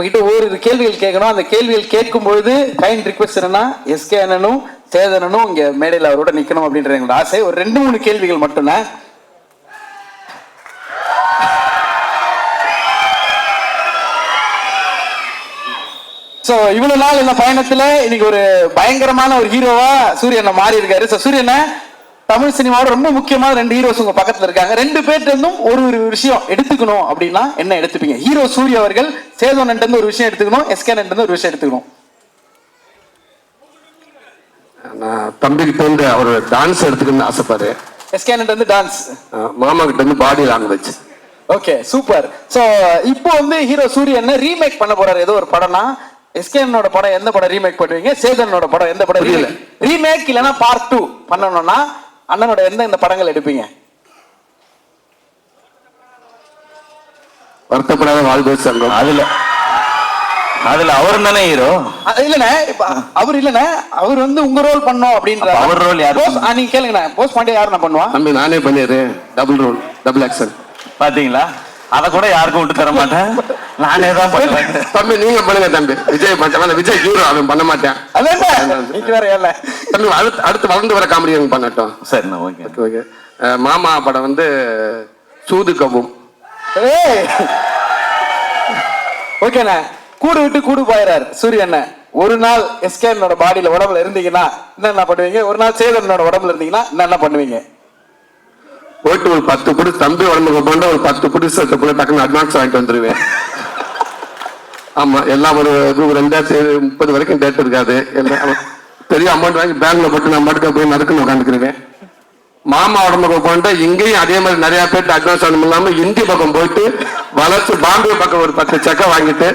உங்ககிட்ட ஒவ்வொரு கேள்விகள் கேட்கணும். அந்த கேள்விகள் கேட்கும் பொழுது கைண்ட் ரிக்வெஸ்ட் என்னன்னா எஸ்கே அண்ணனும் சேதனனும் இங்க மேடையில் அவரோட நிக்கணும் அப்படின்ற எங்களோட ஆசை. ஒரு ரெண்டு மூணு கேள்விகள் மட்டும்தான் ஸோ இவ்வளவு நாள் இந்த பயணத்துல இன்னைக்கு ஒரு பயங்கரமான ஒரு ஹீரோவா சூரியனை மாறி இருக்காரு சூரியனை தமிழ் சினிமாவோட ரொம்ப முக்கியமான ரெண்டு ஹீரோஸ் உங்க பக்கத்துல இருக்காங்க. ரெண்டு பேர்ட்ட இருந்தும் ஒரு ஒரு விஷயம் எடுத்துக்கணும் அப்படின்னா என்ன எடுத்துப்பீங்க? ஹீரோ சூரிய அவர்கள் சேதோனன்ட்ட இருந்து ஒரு விஷயம் எடுத்துக்கணும் எஸ்கே இருந்து ஒரு விஷயம் எடுத்துக்கணும். தம்பிக்கிட்ட இருந்து அவர் டான்ஸ் எடுத்துக்கணும்னு ஆசைப்பாரு எஸ்கே இருந்து டான்ஸ் மாமா கிட்ட இருந்து body language okay super so இப்போ வந்து ஹீரோ சூரியன் ரீமேக் பண்ண போறாரு. ஏதோ ஒரு படம்னா எஸ்கேனோட படம் எந்த படம் ரீமேக் பண்ணுவீங்க? சேதனோட படம் எந்த படம். ரீமேக் இல்லனா பார்ட் டூ பண்ணணும்னா அண்ணனோட எந்த இந்த படங்கள் எடுப்பீங்க? வருத்தப்படாத வாழ்வு சங்கம் அதுல அதுல அவர் தானே ஹீரோ இல்லண்ணே இப்ப அவர் இல்லண்ணே அவர் வந்து உங்க ரோல் பண்ணோம் அப்படின்ற அப்ப அவர் role யாரு நீங்க கேளுங்கண்ணே போஸ்ட் பாண்டியா யாரு நான் பண்ணுவா? தம்பி நானே பண்ணிடுறேன். டபுள் ரோல் டபுள் ஆக்ஷன் பாத்தீங்களா? அத கூட யாருக்கும் விட்டு தர மாட்டேன். நானே தான் பண்ணுவேன். தம்பி நீங்க பண்ணுங்க தம்பி. விஜய் பண்ண விஜய் ஹீரோ அவன் பண்ண மாட்டேன். தம்பி அடுத்து அடுத்து வளர்ந்து வர காமெடி எனக்கு பண்ணட்டும். சரிண்ணா ஓகே. ஓகே மாமா படம் வந்து சூது ஏய்! ஓகேண்ணே கூடு விட்டு கூடு போயிறாரு சூரியன் ஒரு நாள் எஸ்கேனோட பாடியில உடம்புல இருந்தீங்கன்னா என்னென்ன பண்ணுவீங்க? ஒரு நாள் சேதனோட உடம்புல இருந்தீங்கன்னா என்னென்ன பண்ணுவீங்க? போயிட்டு ஒரு பத்து புடி தம்பி உடம்புக்கு போனா ஒரு பத்து புடி சட்டை போல டக்குன்னு அட்வான்ஸ் வாங்கிட்டு வந்துருவேன். ஆமா எல்லாம் ஒரு ரெண்டாயிரத்தி முப்பது வரைக்கும் டேட் இருக்காது. எல்லாம் பெரிய அமௌண்ட் வாங்கி பேங்க்ல போட்டு நான் மட்டும் போய் நறுக்குன்னு உட்காந்துக்கிருவேன் மாமா உடம்புக்கு போயிட்டு இங்கேயும் அதே மாதிரி நிறைய பேர்ட்டு அட்வான்ஸ் வாங்கணும் இல்லாம இந்தி பக்கம் போயிட்டு வளர்ச்சி பாம்பே பக்கம் ஒரு பத்து செக்கை வாங்கிட்டு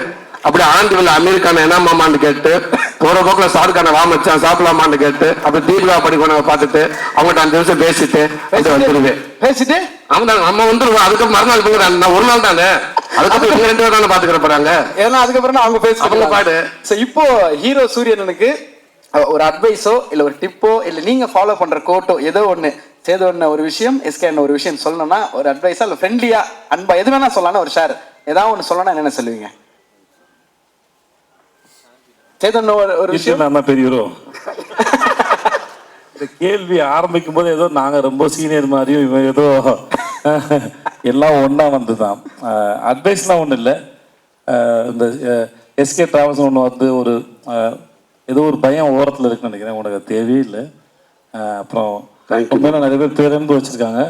அப்படியே ஆண்டிவில் அமெரிக்கான என்ன மாமான்னு கேட்டு போற போக்குல சாருக்கான வா மச்சான் சாப்பிடலாமான்னு கேட்டு அப்படி தீபிகா படிக்கணும் பார்த்துட்டு அவங்ககிட்ட அஞ்சு நிமிஷம் பேசிட்டு பேசிட்டு? அவன் தான் நம்ம வந்துருவோம் அதுக்கு மறுநாள் தான். நான் ஒரு நாள் தானே? அதுக்கப்புறம் ரெண்டு பேரும் பாத்துக்கிற போறாங்க? ஏன்னா அதுக்கப்புறம் அவங்க பேசுவாங்க பாடு. சோ இப்போ ஹீரோ சூரியனனுக்கு ஒரு அட்வைஸோ இல்ல ஒரு டிப்போ இல்ல நீங்க ஃபாலோ பண்ற கோட்டோ ஏதோ ஒண்ணு சேதோ ஒண்ணு ஒரு விஷயம் எஸ்கே ஒரு விஷயம் சொல்லணும்னா ஒரு அட்வைஸா இல்ல ஃப்ரெண்ட்லியா அன்பா எது வேணா சொல்லலாம் ஒரு ஷேர் ஏதாவது ஒண்ணு சொல்லணும்னா என்னென்ன சொல்லுவீங்க? சேதன் ஒரு ஒரு விஷயம்? நான் தான் பெரியவரோ? இந்த கேள்வி ஆரம்பிக்கும் போது ஏதோ நாங்க ரொம்ப சீனியர் மாதிரியும் இவன் ஏதோ எல்லாம் ஒண்ணா வந்துதான். அட்வைஸ்லாம் ஒன்றும் இல்லை. இந்த எஸ்கே டிராவல்ஸ் ஒன்று வந்து ஒரு ஏதோ ஒரு பயம் ஓரத்தில் இருக்குன்னு நினைக்கிறேன். உனக்கு தேவையே இல்லை. அப்புறம். உண்மையில நிறைய பேர் பேரன்பு வச்சிருக்காங்க.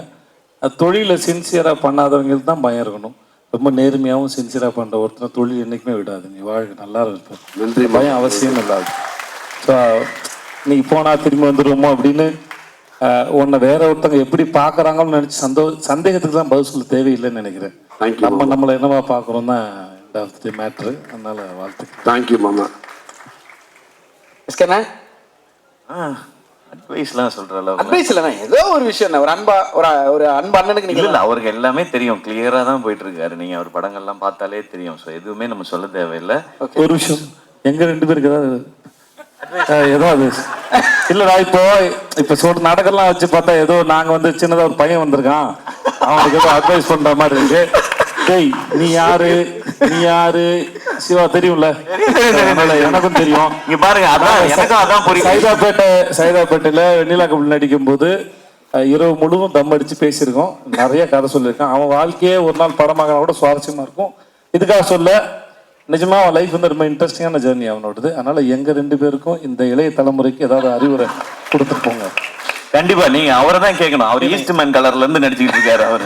தொழிலை சின்சியராக பண்ணாதவங்களுக்கு தான் பயம் இருக்கணும். ரொம்ப நேர்மையாகவும் சின்சியராக பண்ணுற ஒருத்தர் தொழில் என்றைக்குமே விடாது. நீ வாழ்க்கை நல்லா இருப்ப நன்றி பயம் அவசியம் இல்லாது. ஸோ நீ போனா திரும்பி வந்துருவோமோ அப்படின்னு உன்னை வேற ஒருத்தவங்க எப்படி பார்க்கறாங்கன்னு நினைச்சு சந்தோ சந்தேகத்துக்கு தான் பதில் சொல்ல தேவையில்லைன்னு நினைக்கிறேன். நம்ம நம்மளை என்னவா பார்க்குறோம் தான் ஆஃப் தி மேட்ரு அதனால வாழ்த்துக்கள். தேங்க்யூ மாமா எஸ்கேண்ணா? அட்வைஸ்லாம் சொல்ற அளவுக்கு அட்வைஸ் இல்லைண்ணா ஏதோ ஒரு விஷயம் ஒரு அன்பா ஒரு ஒரு அன்பு அண்ணனுக்கு இல்ல இல்ல நீங்க அவருக்கு எல்லாமே தெரியும். கிளியரா தான் போயிட்டு இருக்காரு நீங்க அவர் படங்கள்லாம் பார்த்தாலே தெரியும். சோ எதுவுமே நம்ம சொல்ல தேவையில்லை. ஒரு விஷயம். எங்க ரெண்டு பேருக்கு ஏதாவது ஏதோ அது. இல்லடா இப்போ இப்ப சொல்ற நாடகம்லாம் வச்சு பார்த்தா ஏதோ நாங்க வந்து சின்னதா ஒரு பையன் வந்திருக்கான். அவனுக்கு ஏதோ அட்வைஸ் பண்ற மாதிரி இருக்கு. டேய் நீ யாரு? நீ யாரு? சிவா தெரியும்ல? எனக்கும் தெரியும். இங்க பாருங்க அதான் எனக்கும் அதான் புரியுது. சைதாப்பேட்டை சைதாப்பேட்டையில வெண்ணிலா கபில் நடிக்கும் போது இரவு முழுவதும் தம் அடிச்சு பேசியிருக்கோம். நிறைய கதை சொல்லியிருக்கான். அவன் வாழ்க்கையே ஒரு நாள் படமாக கூட சுவாரஸ்யமா இருக்கும். இதுக்காக சொல்ல நிஜமா அவன் லைஃப் வந்து ரொம்ப இன்ட்ரெஸ்டிங்கான ஜேர்னி அவனோடது அதனால எங்க ரெண்டு பேருக்கும் இந்த இளைய தலைமுறைக்கு ஏதாவது அறிவுரை கொடுத்துட்டு போங்க. கண்டிப்பா நீங்க அவரை தான் கேட்கணும். அவர் ஈஸ்ட் மேன் கலர்ல இருந்து நடிச்சுக்கிட்டு இருக்காரு அவரு.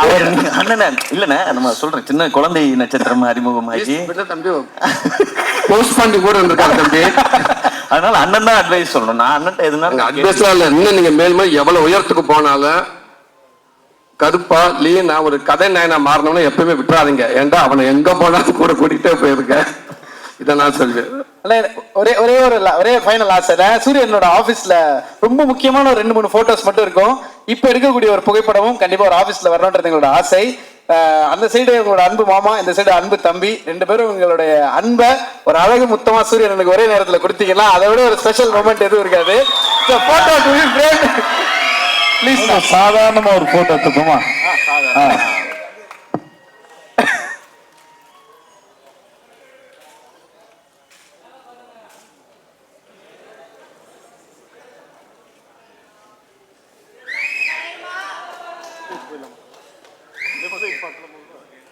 அவர் அண்ணனே இல்லண்ணே நம்ம சொல்றேன். சின்ன குழந்தை நட்சத்திரம் அறிமுகமாகி. தம்பி போஸ்ட் பண்ணி கூட இருந்திருக்காரு தம்பி. அதனால அண்ணன் தான் அட்வைஸ் சொல்லணும். நான் அண்ணன் எதுனாலும் அட்வைஸ்லாம் இல்ல. இன்னும் நீங்க மேல் மேல் எவ்வளவு உயரத்துக்கு போனாலும் கருப்பா லீனா ஒரு கதை நாயனா மாறணும்னு எப்பயுமே விட்டுறாதீங்க. ஏன்டா அவனை எங்க போனாலும் கூட கூட்டிகிட்டே போயிருக்க? இதை நான் சொல்வேன். ஒரே ஒரே ஒரு ஒரே ஃபைனல் ஆசை சூரியனோட ஆஃபீஸில் ரொம்ப முக்கியமான ஒரு ரெண்டு மூணு போட்டோஸ் மட்டும் இருக்கும். இப்போ எடுக்கக்கூடிய ஒரு புகைப்படமும் கண்டிப்பா ஒரு ஆஃபீஸில் வரணுன்றது எங்களோட ஆசை. அந்த சைடு உங்களோட அன்பு மாமா இந்த சைடு அன்பு தம்பி. ரெண்டு பேரும் உங்களுடைய அன்பை ஒரு அழகு முத்தமா சூரியனுக்கு ஒரே நேரத்தில் கொடுத்தீங்கன்னா அதை விட ஒரு ஸ்பெஷல் மூமெண்ட் எதுவும் இருக்காது. ப்ளீஸ் சாதாரணமா ஒரு போட்டோ எடுத்துக்கோமா Depois eu falo, pelo amor de Deus.